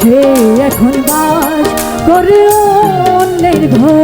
সে এখন বাস করে অন্যের ঘরে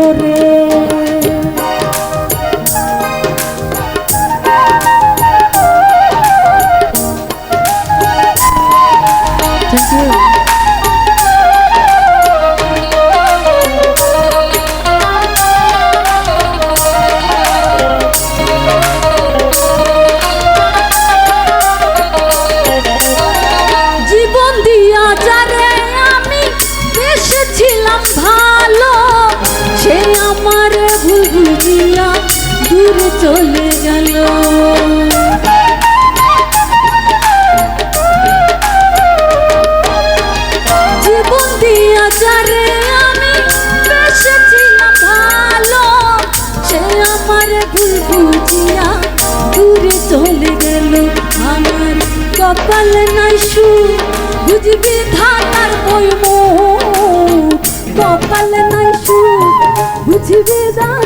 দূরে চলে গেল। জীবন দিয়া যারে আমি বেসেছিলাম ভালো। সে আমার ভুল বুঝিয়া দূরে চলে গেল। আমার কপাল নাই সু বুঝবি ধাতার বই কপাল নাই সু বুঝবি ধাতার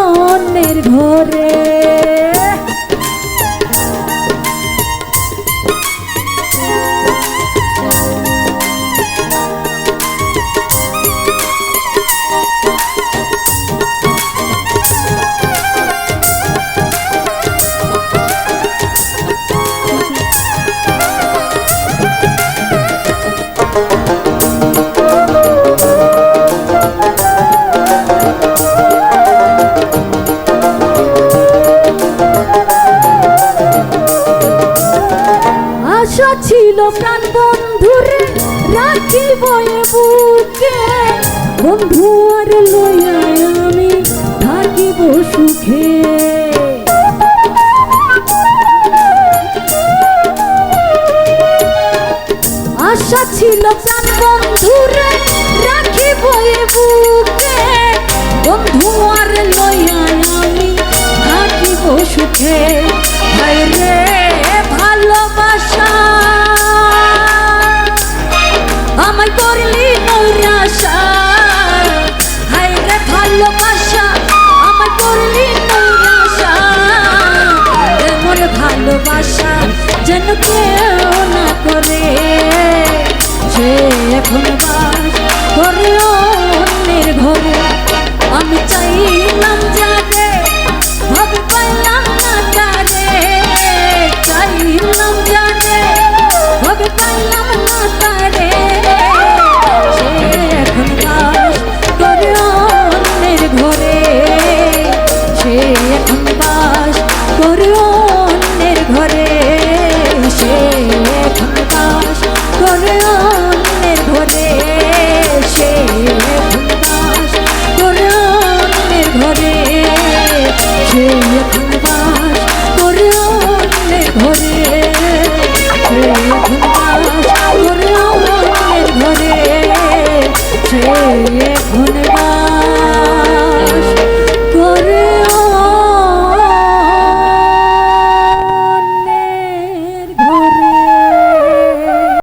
প্রাণ বন্ধুরে রাখিব বুকে। বন্ধু আর লইয়া আমি থাকিব সুখে। কেউ না করে সে এখন বাস করে আমি চাই